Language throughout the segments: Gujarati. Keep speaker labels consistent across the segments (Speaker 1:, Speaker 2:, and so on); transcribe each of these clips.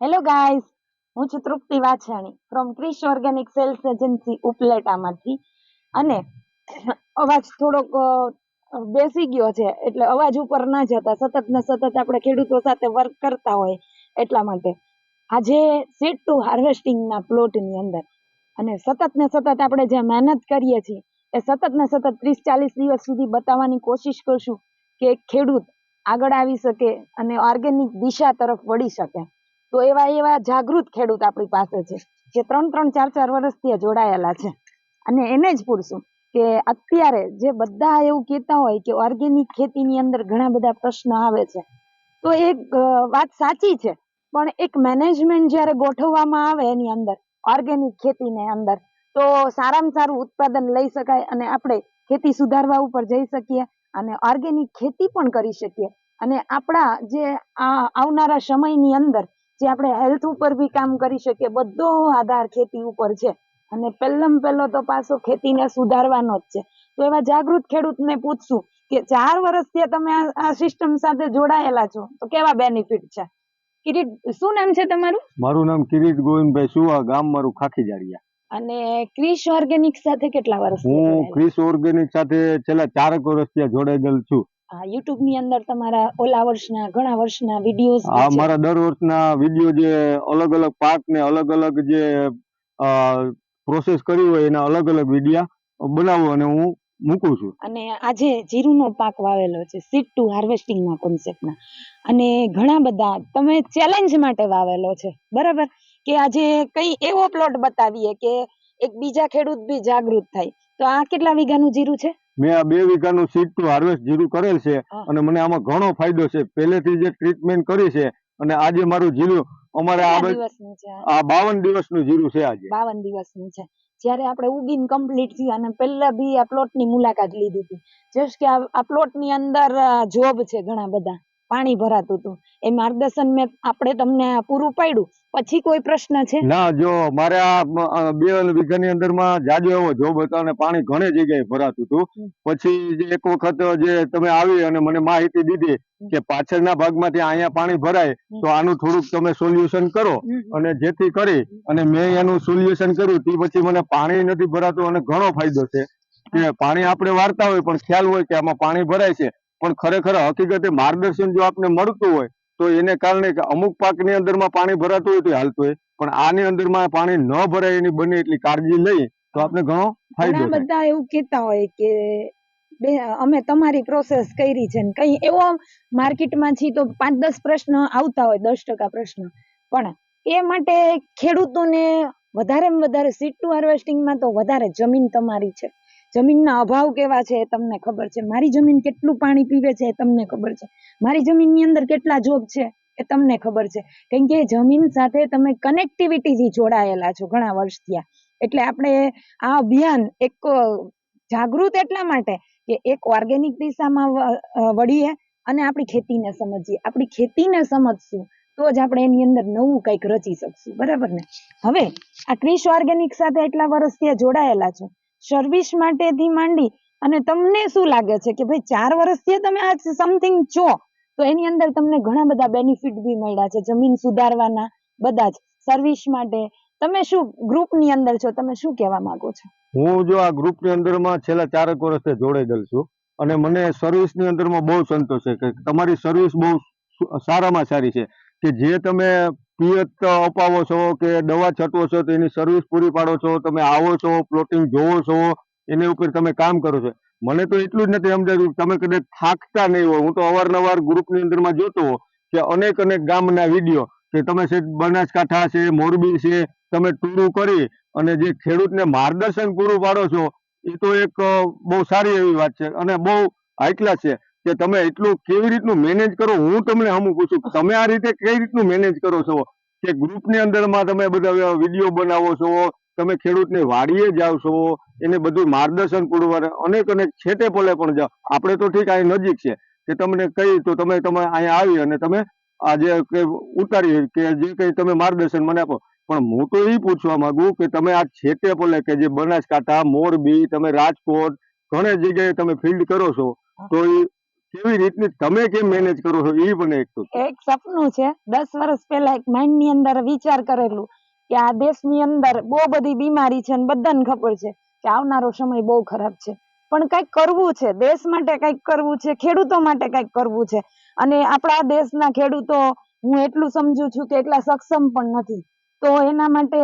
Speaker 1: હેલો ગાઈઝ હું છું Trupti Vachhani from Krish organic sales agency ઉપલેટામાંથી. અને અવાજ થોડોક બેસી ગયો છે, એટલે અવાજ ઉપર ના જતા, સતત ને સતત આપણે ખેડૂતો સાથે વર્ક કરતા હોય એટલા માટે. આજે સીડ ટુ હાર્વેસ્ટિંગના પ્લોટની અંદર. અને સતત ને સતત આપણે જે મહેનત કરીએ છીએ, એ સતત ને સતત ત્રીસ ચાલીસ દિવસ સુધી બતાવવાની કોશિશ કરશું કે ખેડૂત આગળ આવી શકે અને ઓર્ગેનિક દિશા તરફ વળી શકે. તો એવા એવા જાગૃત ખેડૂત આપણી પાસે છે, જે ત્રણ ત્રણ ચાર ચાર વર્ષથી જોડાયેલા છે. અને એને જ પૂછશું કે અત્યારે જે બધા એવું કહેતા હોય કે ઓર્ગેનિક ખેતીની અંદર ઘણા બધા પ્રશ્નો આવે છે, તો એ વાત સાચી છે, પણ એક મેનેજમેન્ટ જ્યારે ગોઠવવામાં આવે એની અંદર ઓર્ગેનિક ખેતીને અંદર, તો સારામાં સારું ઉત્પાદન લઈ શકાય અને આપણે ખેતી સુધારવા ઉપર જઈ શકીએ અને ઓર્ગેનિક ખેતી પણ કરી શકીએ. અને આપણા જે આવનારા સમયની અંદર જે આપણે હેલ્થ ઉપર બી કામ કરી શકીએ. બધો આધાર ખેતી ઉપર છે. અને પહેલમ પહેલો તો પાછો ખેતીને સુધારવાનો જ છે. તો એવા જાગૃત ખેડૂતને પૂછશું કે ચાર વર્ષથી તમે આ- સિસ્ટમ સાથે જોડાયેલા છો. તો કેવા બેનિફિટ છે? કિરીટ શું નામ છે તમારું?
Speaker 2: મારું નામ કિરીટ ગોવિંદભાઈ સુવા ગામ મારું ખાખી જાડિયા
Speaker 1: અને ક્રિશ ઓર્ગેનિક સાથે કેટલા વર્ષ
Speaker 2: હું ક્રિશ ઓર્ગેનિક સાથે છેલ્લા ચારક વર્ષથી જોડાયેલ છું.
Speaker 1: યુટ્યુબની અંદર તમારા ઓલા વર્ષના ઘણા વર્ષના વિડીયોઝ
Speaker 2: હા મારા દર વર્ષના વીડિયો જે અલગ અલગ પાક ને અલગ અલગ જે પ્રોસેસ કરી હોય એના અલગ અલગ વિડીયા બનાવું અને હું મૂકું છું.
Speaker 1: અને આજે જીરુનો પાક વાવેલો છે સીટ ટુ હાર્વેસ્ટિંગના કોન્સેપ્ટના અને ઘણા બધા તમે ચેલેન્જ માટે વાવેલો છે બરાબર? કે આજે કઈ એવો પ્લોટ બતાવીએ કે એક બીજા ખેડૂત બી જાગૃત થાય. તો આ કેટલા વીઘાનું જીરું છે?
Speaker 2: મેં આ બે વીઘાનું સીટ ટુ હાર્વેસ્ટ જીરું કરેલ છે અને મને આમાં ઘણો ફાયદો છે. પહેલેથી જે ટ્રીટમેન્ટ કરી છે અને આજે મારું જીરું અમારે આ બાવન દિવસનું જીરું છે આજે.
Speaker 1: બાવન દિવસનું છે. જ્યારે આપણે ઉગીન કમ્પ્લીટ થયું અને પહેલા બી આ પ્લોટની મુલાકાત લીધી હતી. જસ્ટ કે આ આ પ્લોટની અંદર જોબ છે ઘણા બધા. પાણી ભરાતું હતું. એ માર્ગદર્શન મેં આપણે તમને પૂરું પાડ્યું. પછી કોઈ પ્રશ્ન છે?
Speaker 2: ના જો મારે આ બે વીઘાની અંદરમાં જાજો એવો જોબ હતો અને પાણી ઘણી જગ્યાએ ભરાતું હતું. પછી જે એક વખત જે તમે આવી અને મને માહિતી દીધી કે પાછળના ભાગમાંથી અહીંયા પાણી ભરાય તો આનું થોડુંક તમે સોલ્યુશન કરો અને જેથી કરી અને મેં એનું સોલ્યુશન કર્યું. તે પછી મને પાણી નથી ભરાતું અને ઘણો ફાયદો છે. કે પાણી આપણે વારતા હોય પણ ખ્યાલ હોય કે આમાં પાણી ભરાય છે. પણ ખરેખર હકીકતે માર્ગદર્શન જો આપને મળતું હોય તો એને કારણે કે અમુક પાકની અંદરમાં પાણી ભરાતું હોય તો હાલતું હોય. પણ આની અંદરમાં પાણી ન ભરાય એની બને એટલી કાળજી લઈ તો આપણે ઘણો ફાયદો
Speaker 1: બધા એવું કહેતા હોય કે બે અમે તમારી પ્રોસેસ કરી છે ને કઈ એવો માર્કેટમાં છીએ તો પાંચ દસ પ્રશ્ન આવતા હોય દસ ટકા પ્રશ્ન. પણ એ માટે ખેડૂતોને વધારે વધારે સીટ ટુ હાર્વેસ્ટિંગમાં તો વધારે જમીન તમારી છે. જમીનના અભાવ કેવા છે એ તમને ખબર છે? મારી જમીન કેટલું પાણી પીવે છે એ તમને ખબર છે? મારી જમીનની અંદર કેટલા જોગ છે એ તમને ખબર છે? કેમ કે જમીન સાથે તમે કનેક્ટિવિટીથી જોડાયેલા છો ઘણા વર્ષ થયા. એટલે આપણે આ અભિયાન એક જાગૃત એટલા માટે કે એક ઓર્ગેનિક દિશામાં વળીએ અને આપણી ખેતીને સમજીએ. આપણી ખેતીને સમજશું તો જ આપણે એની અંદર નવું કંઈક રચી શકશું. બરાબર ને? હવે આ ક્રિશ ઓર્ગેનિક સાથે એટલા વર્ષથી જોડાયેલા છો. સર્વિસ માટેથી માંડી અને તમને શું લાગે છે કે ભાઈ ચાર વર્ષથી તમે આ સમથિંગ છો? તો એની અંદર તમને ઘણા બધા બેનિફિટ બી મળ્યા છે. જમીન સુધારવાના બધા જ સર્વિસ માટે. તમે શું ગ્રુપની અંદર છો? તમે શું કહેવા માંગો છો?
Speaker 2: હું જો આ ગ્રુપની અંદરમાં છેલ્લા ચારક વર્ષથી જોડાયેલ છું અને મને સર્વિસની અંદરમાં બહુ સંતોષ છે કે તમારી સર્વિસ બહુ સારામાં સારી છે કે જે તમે પિયત અપાવો છો કે દવા છટવો છો, તો એની સર્વિસ પૂરી પાડો છો, તમે આવો છો પ્લોટિંગ જોવો છો, એની ઉપર તમે કામ કરો છો. મને તો એટલું જ નથી સમજાયું તમે કદાચ થાકતા નહીં હોય. હું તો અવારનવાર ગ્રુપની અંદરમાં જોતો કે અનેક અનેક ગામના વીડિયો કે તમે છે બનાસકાંઠા છે, મોરબી છે, તમે ટૂરું કરી અને જે ખેડૂતને માર્ગદર્શન પૂરું પાડો છો, એ તો એક બહુ સારી એવી વાત છે અને બહુ હાઈ છે. કે તમે એટલું કેવી રીતનું મેનેજ કરો? હું તમને હમું પૂછું તમે આ રીતે કઈ રીતનું મેનેજ કરો છો? કે ગ્રુપની અંદરમાં તમે બધા વીડિયો બનાવો છો? તમે ખેડૂતને વાડીએ જાઓ છો? એને બધું માર્ગદર્શન પૂરું અનેક અનેક છેટે પલે પણ જાઓ. આપણે તો ઠીક અહીં નજીક છે. કે તમને કહી તો તમે તમે અહીંયા આવી અને તમે આ જે ઉતારી કે જે કંઈ તમે માર્ગદર્શન મને આપો. પણ હું તો એ પૂછવા માંગુ કે તમે આ છેટે પલે કે જે બનાસકાંઠા, મોરબી, તમે રાજકોટ, ઘણી જગ્યાએ તમે ફિલ્ડ કરો છો, તો એ કેવી રીતની તમે કેમ મેનેજ કરો છો? એ મને એક
Speaker 1: એક સપનું છે. દસ વર્ષ પહેલા એક માઇન્ડની અંદર વિચાર કરેલું કે આ દેશની અંદર બહુ બધી બીમારી છે અને બધાને ખબર છે કે આવનારો સમય બહુ ખરાબ છે. પણ કંઈક કરવું છે. દેશ માટે કંઈક કરવું છે. ખેડૂતો માટે કંઈક કરવું છે. અને આપણા દેશના ખેડૂતો, હું એટલું સમજુ છું કે એટલા સક્ષમ પણ નથી. તો એના માટે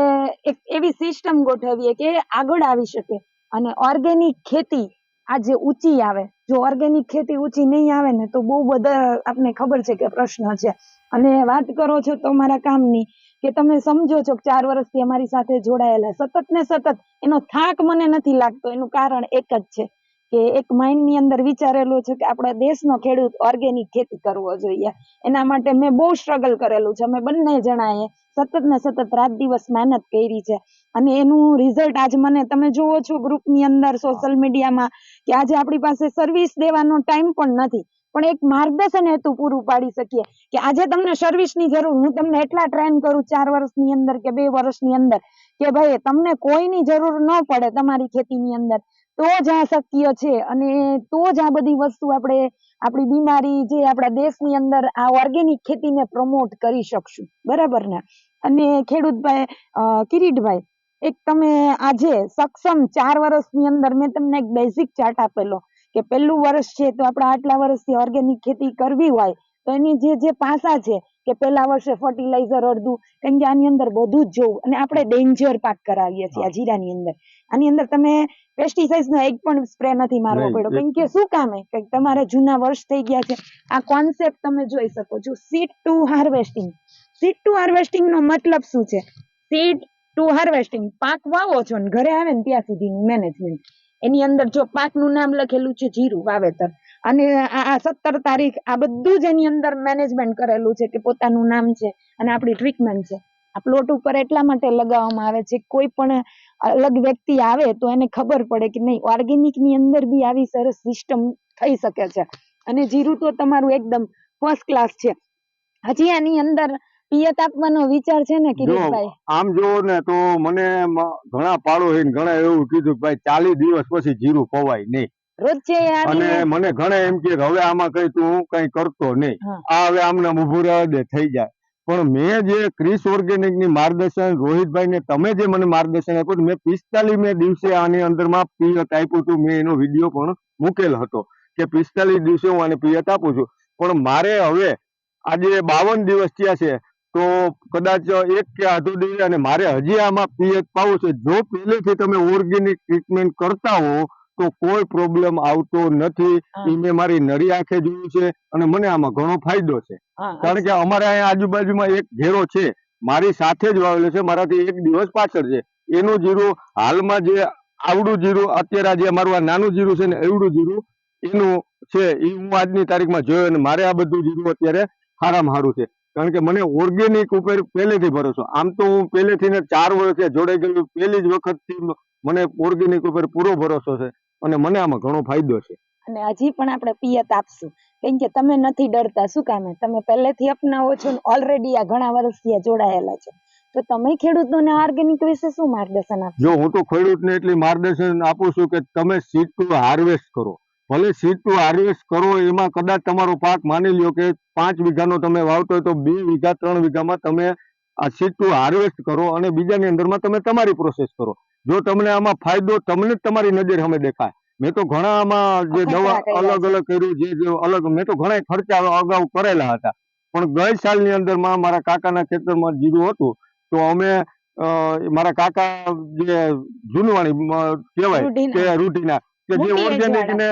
Speaker 1: એક એવી સિસ્ટમ ગોઠવીએ કે આગળ આવી શકે. અને ઓર્ગેનિક ખેતી આજે ઊંચી આવે. જો ઓર્ગેનિક ખેતી ઊંચી નહીં આવે ને તો બહુ બધા આપને ખબર છે કે પ્રશ્ન છે. અને વાત કરો છો તો મારા કામની કે તમે સમજો છો કે ચાર વર્ષથી અમારી સાથે જોડાયેલા સતત ને સતત એનો થાક મને નથી લાગતો. એનું કારણ એક જ છે. કે એક માઇન્ડની અંદર વિચારેલું છે કે આપણા દેશનો ખેડૂત ઓર્ગેનિક ખેતી કરવો જોઈએ. એના માટે મેં બહુ સ્ટ્રગલ કરેલું છે. અમે બંને જણાએ સતત ને સતત રાત દિવસ મહેનત કરી છે. અને એનું રિઝલ્ટ આજ મને તમે જુઓ છો ગ્રુપની અંદર સોશિયલ મીડિયામાં કે આજે આપણી પાસે સર્વિસ દેવાનો ટાઈમ પણ નથી. પણ એક માર્ગદર્શન હેતુ પૂરું પાડી શકીએ કે આજે તમને સર્વિસની જરૂર, હું તમને એટલા ટ્રેન કરું ચાર વર્ષની અંદર કે બે વર્ષની અંદર કે ભાઈ, તમને કોઈની જરૂર ન પડે તમારી ખેતીની અંદર. તો જ આ શક્ય છે અને તો જ આ બધી વસ્તુ આપણે આપણી બીમારી જે આપણા દેશની અંદર આ ઓર્ગેનિક ખેતીને પ્રમોટ કરી શકશું. બરાબર ને? અને ખેડૂતભાઈ કિરીટભાઈ, એક તમે આજે સક્ષમ ચાર વર્ષની અંદર મેં તમને એક બેઝિક ચાર્ટ આપેલો કે પહેલું વર્ષ છે તો આપણે આટલા વર્ષથી ઓર્ગેનિક ખેતી કરવી હોય તો એની જે જે પાસા છે કે પહેલા વર્ષે ફર્ટિલાઇઝર અડધું કેમ કે આની અંદર બધું જ જોવું. અને આપણે ડેન્જર પાક કરાવીએ છીએ આ જીરાની અંદર. આની અંદર તમે પેસ્ટિસાઇડ નો એક પણ સ્પ્રે નથી મારવો પડ્યો. કેમ કે શું કામે? કે તમારે જૂના વર્ષ થઈ ગયા છે. આ કોન્સેપ્ટ તમે જોઈ શકો છો. Seed to harvesting seed to harvesting નો મતલબ શું છે? સીડ ટુ હાર્વેસ્ટિંગ પાક વાવો છો ને ઘરે આવે ને ત્યાં સુધીનું મેનેજમેન્ટ એની અંદર જો પાકનું નામ લખેલું છે જીરું વાવેતર. અને આ સત્તર તારીખ આ બધું જ એની અંદર મેનેજમેન્ટ કરેલું છે કે પોતાનું નામ છે અને આપણી ટ્રીટમેન્ટ છે. આ પ્લોટ ઉપર એટલા માટે લગાવવામાં આવે છે કોઈ પણ અલગ વ્યક્તિ આવે તો એને ખબર પડે કે નહીં ઓર્ગેનિકની અંદર બી આવી સરસ સિસ્ટમ થઈ શકે છે. અને જીરું તો તમારું એકદમ ફર્સ્ટ ક્લાસ છે. હજી આની અંદર પિયત આપવાનો વિચાર છે ને કિરીટભાઈ?
Speaker 2: આમ જોવો ને તો મને ઘણા પાડો ઘણા એવું કીધું કે ભાઈ ચાલીસ દિવસ પછી જીરું પવાય નહીં. અને મને ઘણા એમ કે હવે આમાં કઈ તું કઈ કરતો નહીં. આ હવે આમને ઉભું રહેવા દે થઈ જાય. પણ મેં જે ક્રિસ ઓર્ગેનિકની માર્ગદર્શન રોહિતભાઈ ને તમે જે મને માર્ગદર્શન આપ્યું મેં પિસ્તાલીસ મે દિવસે આની અંદરમાં પિયત આપ્યું હતું. મેં એનો વીડિયો પણ મૂકેલ હતો કે પિસ્તાલીસ દિવસે હું આને પિયત આપું છું. પણ મારે હવે આજે બાવન દિવસ થયા છે તો કદાચ એક કે અડધો દિવસ અને મારે હજી આમાં પિયત પાવું છે. જો પહેલેથી તમે ઓર્ગેનિક ટ્રીટમેન્ટ કરતા હો તો કોઈ પ્રોબ્લેમ આવતો નથી.
Speaker 1: હા.
Speaker 2: મેં મારી નરી આંખે જોયું છે અને મને આમાં ઘણો ફાયદો છે. કારણ કે અમારે અહીંયા આજુબાજુમાં એક ઘેરો છે. મારી સાથે જ વાવેલો છે. મારાથી એક દિવસ પાછળ છે. એનું જીરું હાલમાં જે આવડું જીરું અત્યારે જે મારું આ નાનું જીરું છે ને એવડું જીરું એનું છે. એ હું આજની તારીખમાં જોયો અને મારે આ બધું જીરું અત્યારે સારામાં સારું છે. કારણ કે મને ઓર્ગેનિક ઉપર પહેલેથી ભરોસો. આમ તો હું પહેલેથી ને ચાર વર્ષે જોડાઈ ગયેલું પહેલી જ વખતથી મને ઓર્ગેનિક ઉપર પૂરો ભરોસો છે. અને મને આમાં ઘણો ફાયદો છે.
Speaker 1: અને હજી પણ આપણે પિયત આપશું. કેમ કે તમે નથી ડરતા શું કામે? તમે પહેલેથી અપનાવો છો ને ઓલરેડી આ ઘણા વર્ષથી જોડાયેલા છો. તો તમે ખેડૂતોને ઓર્ગેનિક વિશે શું માર્ગદર્શન આપશો?
Speaker 2: જો હું તો ખેડૂતને એટલી માર્ગદર્શન આપું છું કે તમે સીડ ટુ હાર્વેસ્ટ કરો. ભલે સીડ ટુ હાર્વેસ્ટ કરો એમાં કદાચ તમારો પાક માની લ્યો કે પાંચ વીઘાનો તમે વાવતો હોય તો બે વીઘા ત્રણ વીઘામાં તમે આ સીડ હાર્વેસ્ટ કરો અને બીજાની અંદરમાં તમે તમારી પ્રોસેસ કરો. જો તમને આમાં ફાયદો તમને જ તમારી નજર સામે દેખાય. મેં તો ઘણા આમાં જે દવા અલગ અલગ કર્યું જે અલગ મેં તો ઘણા ખર્ચા અગાઉ કરેલા હતા. પણ ગઈ સાલની અંદરમાં મારા કાકાના ખેતરમાં જીરું હતું તો અમે મારા કાકા જે જૂનવાણી કહેવાય કે રૂટીના કે જે ઓર્ગેનિક ને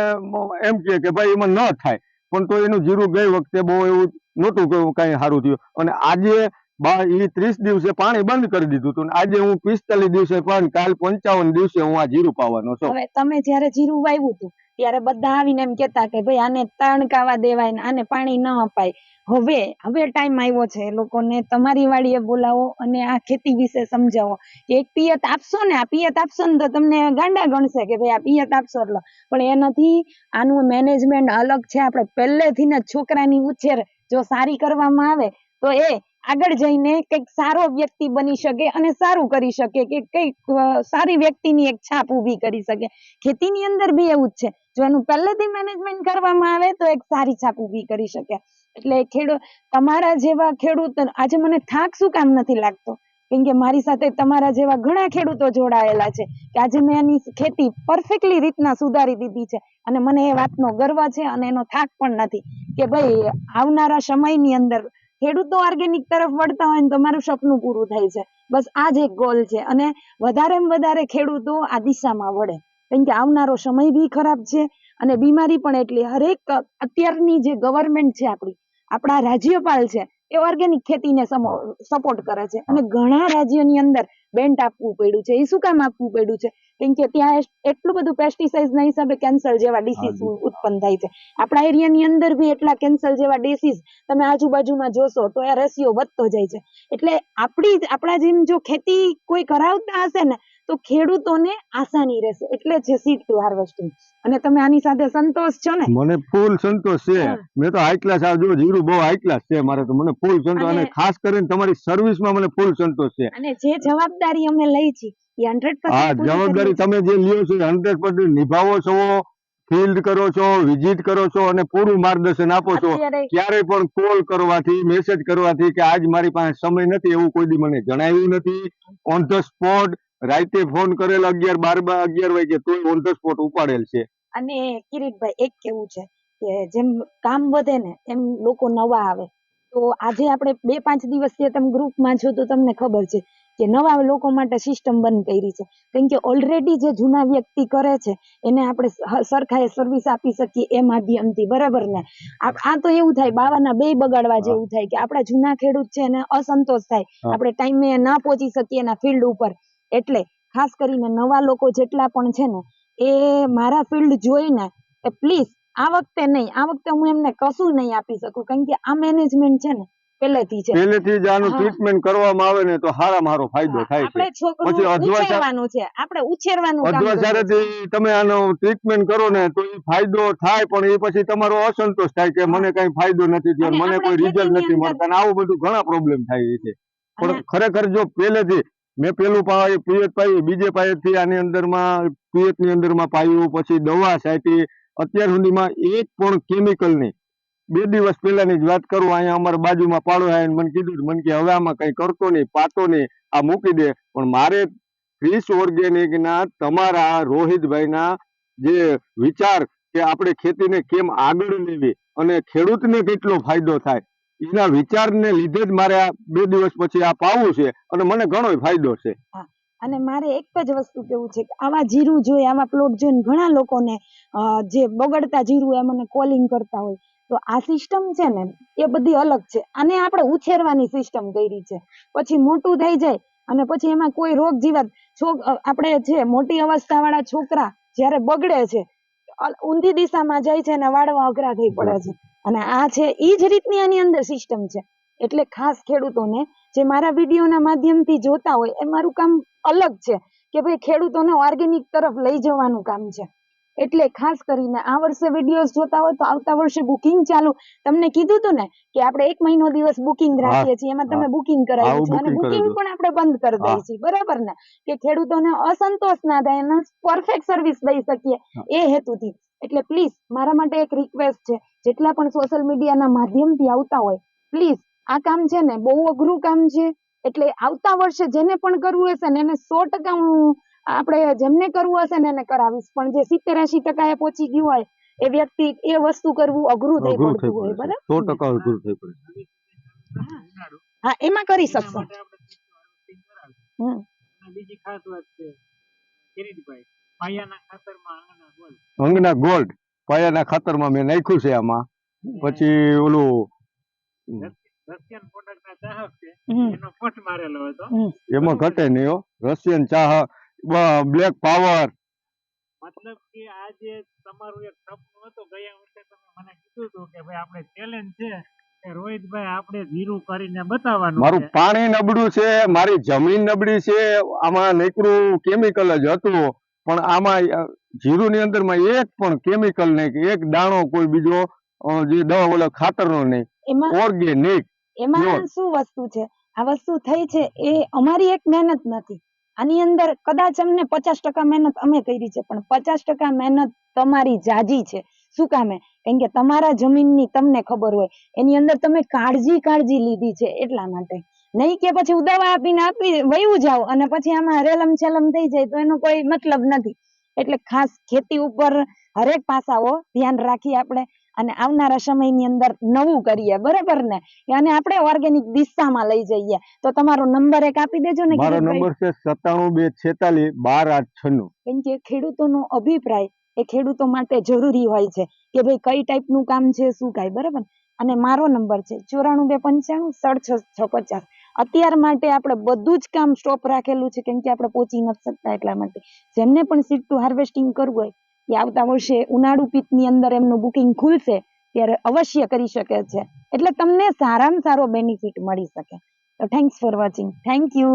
Speaker 2: એમ કે કે ભાઈ એમાં ન થાય. પણ તો એનું જીરું ગઈ વખતે બહુ એવું નહોતું કઈ કાંઈ સારું થયું. અને આજે ત્રીસ દિવસે પાણી બંધ કરી દીધું હતું આજે હું પિસ્તાલીસ દિવસે પણ, કાલ પંચાવન દિવસે હું આ જીરું પાવાનો છું.
Speaker 1: તમે જયારે જીરું વાવ્યું હતું ત્યારે બધા આવીને એમ કેતા કે ભાઈ આને તણકાવા દેવાય આને પાણી ન અપાય. હવે હવે ટાઈમ આવ્યો છે લોકોને તમારી વાડીએ બોલાવો અને આ ખેતી વિશે સમજાવો. કે એક પિયત આપશો ને, આ પિયત આપશો ને તો તમને ગાંડા ગણશે કે ભાઈ આ પિયત આપશો એટલે. પણ એ નથી આનું મેનેજમેન્ટ અલગ છે, આપણે પહેલેથી ને છોકરાની ઉછેર જો સારી કરવામાં આવે, તો એ આગળ જઈને કંઈક સારો વ્યક્તિ બની શકે અને સારું કરી શકે કે કંઈક સારી વ્યક્તિની એક છાપ ઊભી કરી શકે. ખેતીની અંદર બી એવું જ છે. જો એનું પહેલેથી મેનેજમેન્ટ કરવામાં આવે તો એક સારી છાપ ઊભી કરી શકે. એટલે ખેડૂત તમારા જેવા ખેડૂત, આજે મને થાક શું કામ નથી લાગતો? કેમ કે મારી સાથે તમારા જેવા ઘણા ખેડૂતો જોડાયેલા છે કે આજે મેં એની ખેતી પરફેક્ટલી રીતના સુધારી દીધી છે અને મને એ વાતનો ગર્વ છે અને એનો થાક પણ નથી કે ભાઈ આવનારા સમયની અંદર ખેડૂતો ઓર્ગેનિક તરફ વળતા હોય ને તો મારું સપનું પૂરું થાય છે. બસ આ જ એક ગોલ છે અને વધારેમાં વધારે ખેડૂતો આ દિશામાં વળે. કેમ કે આવનારો સમય બી ખરાબ છે અને બીમારી પણ એટલી. હરેક અત્યારની જે ગવર્મેન્ટ છે આપણી, આપણા રાજ્યપાલ છે એ ઓર્ગેનિક ખેતીને સપોર્ટ કરે છે. અને ઘણા રાજ્યોની અંદર બેન્ટ આપવું પડ્યું છે. એ શું કામ આપવું પડ્યું છે? કેમ કે ત્યાં એટલું બધું પેસ્ટિસાઇડ ના હિસાબે કેન્સર જેવા ડિસીઝ ઉત્પન્ન થાય છે. આપણા એરિયાની અંદર બી એટલા કેન્સર જેવા ડિસીઝ તમે આજુબાજુમાં જોશો તો એ રેશિયો વધતો જાય છે. એટલે આપણી આપણા જેમ જો ખેતી કોઈ કરાવતા હશે ને તો ખેડૂતોને આસાની રહેશે. એટલે છે સીડ ટુ હાર્વેસ્ટિંગ અને તમે આની સાથે સંતોષ છો ને?
Speaker 2: મને ફૂલ સંતોષ છે. મેં તો હાઈ ક્લાસ આ જો જીરું બહુ હાઈ ક્લાસ છે મારે તો. મને ફૂલ સંતોષ. અને ખાસ કરીને તમારી સર્વિસમાં મને ફૂલ સંતોષ છે.
Speaker 1: અને જે જવાબદારી અમે લઈ છીએ
Speaker 2: હા જવાબદારી તમે જે લ્યો છો હંડ્રેડ પર્સન્ટ નિભાવો છો ફિલ્ડ કરો છો વિઝિટ કરો છો અને પૂરું માર્ગદર્શન આપો છો.
Speaker 1: ક્યારે
Speaker 2: ક્યારેય પણ કોલ કરવાથી મેસેજ કરવાથી કે આજ મારી પાસે સમય નથી એવું કોઈ દી મને જણાવ્યું નથી. ઓન ધ સ્પોટ રાતે ફોન કરેલો અગિયાર બાર અગિયાર વાગે તોય ઓન ધ સ્પોટ ઉપાડેલ છે.
Speaker 1: અને કિરીટભાઈ એક કેવું છે કે જેમ કામ વધે ને એમ લોકો નવા આવે. તો આજે આપણે બે પાંચ દિવસથી તમે ગ્રુપમાં છો તો તમને ખબર છે કે નવા લોકો માટે સિસ્ટમ બંધ કરી છે. કેમ કે ઓલરેડી જે જૂના વ્યક્તિ કરે છે એને આપણે સરખા સરખાએ સર્વિસ આપી શકીએ એ માધ્યમથી બરાબર ને? આ તો એવું થાય બાવાના બે બગાડવા જેવું થાય કે આપણા જૂના ખેડૂત છે એને અસંતોષ થાય. આપણે ટાઈમે ના પહોંચી શકીએ એના ફિલ્ડ ઉપર. એટલે ખાસ કરીને નવા લોકો જેટલા પણ છે ને એ મારા ફિલ્ડ જોઈને એ પ્લીઝ આ વખતે નહીં આ વખતે હું એમને કશું નહીં આપી શકું. કારણ કે આ મેનેજમેન્ટ છે ને પહેલેથી છે.
Speaker 2: પહેલેથી જ આનું ટ્રીટમેન્ટ કરવામાં આવે ને તો સારા મારો ફાયદો
Speaker 1: હા,
Speaker 2: થાય
Speaker 1: આપણે છોકરું
Speaker 2: પછી અધવા સા-
Speaker 1: ઉછેરવાનું છે આપણે ઉછેરવાનું કામ
Speaker 2: તમે આનો ટ્રીટમેન્ટ કરો ને તો એ ફાયદો થાય પણ એ પછી તમારો અસંતોષ થાય કે મને કઈ ફાયદો નથી થયો મને કોઈ રિઝલ્ટ નથી મળતા. અને આવું બધું ઘણા પ્રોબ્લેમ થાય છે. પણ ખરેખર જો પહેલેથી મેં પેલું પાયું પિયત પાયું, બીજે પાયેથી આની અંદરમાં, પિયતની અંદરમાં પાયું, પછી દવા છાંટી. અત્યાર સુધીમાં એક પણ કેમિકલ નહીં. બે દિવસ પહેલાની જ વાત કરું, અહીંયા અમારા બાજુમાં પાડો આવીને મને કીધું મને કે હવે આમાં કંઈ કરતો નહીં, પાતો નહીં, આ મૂકી દે. પણ મારે ફ્રીસ ઓર્ગેનિકના તમારા રોહિતભાઈના જે વિચાર કે આપણે ખેતીને કેમ આગળ લેવી અને ખેડૂતને કેટલો ફાયદો થાય એના વિચારને લીધે જ મારે આ બે દિવસ પછી આ પાવું છે અને મને ઘણો ફાયદો છે.
Speaker 1: અને મારે એક જ વસ્તુ કેવું છે કે આવા જીરું જોઈએ, આવા પ્લોટ જોઈને ઘણા લોકોને જે બગડતા જીરું એ મને કોલિંગ કરતા હોય, તો આ સિસ્ટમ છે ને એ બધી અલગ છે. આને આપણે ઉછેરવાની સિસ્ટમ કરી છે. પછી મોટું થઈ જાય અને પછી એમાં કોઈ રોગ જીવાત. આપણે છે મોટી અવસ્થાવાળા છોકરા જ્યારે બગડે છે ઊંધી દિશામાં જાય છે અને વાળવા અઘરા થઈ પડે છે. અને આ છે એ જ રીતની આની અંદર સિસ્ટમ છે. એટલે ખાસ ખેડૂતોને જે મારા વિડીયોના માધ્યમથી જોતા હોય, એ મારું કામ અલગ છે કે ભાઈ ખેડૂતોને ઓર્ગેનિક તરફ લઈ જવાનું કામ છે. એટલે ખાસ કરીને આ વર્ષે વિડીયોઝ જોતા હોય તો આવતા વર્ષે બુકિંગ ચાલુ. તમને કીધું હતું ને કે આપણે એક મહિનો દિવસ બુકિંગ રાખીએ છીએ એમાં તમે બુકિંગ
Speaker 2: કરાવી
Speaker 1: છો અને બુકિંગ પણ આપણે બંધ કરી દઈએ છીએ. બરાબર ને? કે ખેડૂતોને અસંતોષ ના થાય એને પરફેક્ટ સર્વિસ દઈ શકીએ. એ હેતુથી. એટલે પ્લીઝ મારા માટે એક રિક્વેસ્ટ છે. જેટલા પણ સોશિયલ મીડિયાના માધ્યમથી આવતા હોય પ્લીઝ આ કામ છે ને બહુ અઘરું કામ છે. એટલે આવતા વર્ષે જેને પણ કરવું હશે ને એને સો ટકા હું આપણે જેમને કરવું હશે ને એને કરાવીશ. પણ જે સિત્તેર એસી ટકા એ પહોંચી ગયું હોય એ વ્યક્તિ એ વસ્તુ કરવું અઘરું થઈ પડતું હોય
Speaker 2: બરાબર? સો ટકા અઘરું થઈ પડે
Speaker 1: હા એમાં કરી શકશો. હમ.
Speaker 3: બીજી ખાસ વાત છે કિરીટભાઈ પાયાના ખાતરમાં આંગણા ગોળ
Speaker 2: અંગના ગોલ્ડ. પાયાના ખાતરમાં મેં નાખ્યું છે આમાં. પછી ઓલું
Speaker 3: રશિયન પ્રોડક્ટ ચાહક છે એનો પટ મારેલો હતો.
Speaker 2: એમાં ઘટે નહીં રશિયન ચાહ બ્લેક પાવર
Speaker 3: મતલબ કે આ જે તમારું એક સપનું હતું ગયા વર્ષે તમે મને કીધું હતું કે ભાઈ આપણે ચેલેન્જ છે કે રોહિતભાઈ આપણે જીરું કરીને બતાવવાનું
Speaker 2: મારું પાણી નબળું છે મારી જમીન નબળી છે આમાં નીકળું કેમિકલ જ હતું પણ આમાં જીરું ની અંદરમાં એક પણ કેમિકલ નહીં એક દાણો કોઈ બીજો જે દવા ખાતર નો નહીં.
Speaker 1: એમાં
Speaker 2: ઓર્ગેનિક
Speaker 1: એમાં શું વસ્તુ છે? આ વસ્તુ થઈ છે એ અમારી એક મહેનત નથી. આની અંદર કદાચ અમને પચાસ ટકા મહેનત અમે કરી છે, પણ પચાસ ટકા મહેનત તમારી જાજી છે. શું કામે? કેમ કે તમારા જમીનની તમને ખબર હોય, એની અંદર તમે કાળજી કાળજી લીધી છે એટલા માટે. નહીં કે પછી ઉદાવા દવા આપીને આપી વયું જાવ અને પછી આમાં રેલમ છેલમ થઈ જાય તો એનો કોઈ મતલબ નથી. એટલે ખાસ ખેતી ઉપર હરેક પાસાઓ ધ્યાન રાખી આપણે. અને આવનારા સમયની અંદર નવું કરીએ બરાબર ને? અને આપણે ઓર્ગેનિક દિશામાં લઈ જઈએ. તો તમારો નંબર એક આપી દેજો ને
Speaker 2: મારો. નંબર છે સત્તાણું બે છેતાલીસ બાર આઠ છન્નું.
Speaker 1: કેમ કે ખેડૂતોનો અભિપ્રાય એ ખેડૂતો માટે જરૂરી હોય છે કે ભાઈ કઈ ટાઈપનું કામ છે શું કાંઈ બરાબર? અને મારો નંબર છે ચોરાણું બે પંચાણું સડ છ પચાસ. અત્યાર માટે આપણે બધું જ કામ સ્ટોપ રાખેલું છે કેમ કે આપણે પહોંચી નથી શકતા એટલા માટે. જેમને પણ સીટ ટુ હાર્વેસ્ટિંગ કરવું હોય એ આવતા વર્ષે ઉનાળુ પિકની અંદર એમનું બુકિંગ ખુલશે, ત્યારે અવશ્ય કરી શકે છે. એટલે તમને સારામાં સારો બેનિફિટ મળી શકે. તો thanks for watching thank you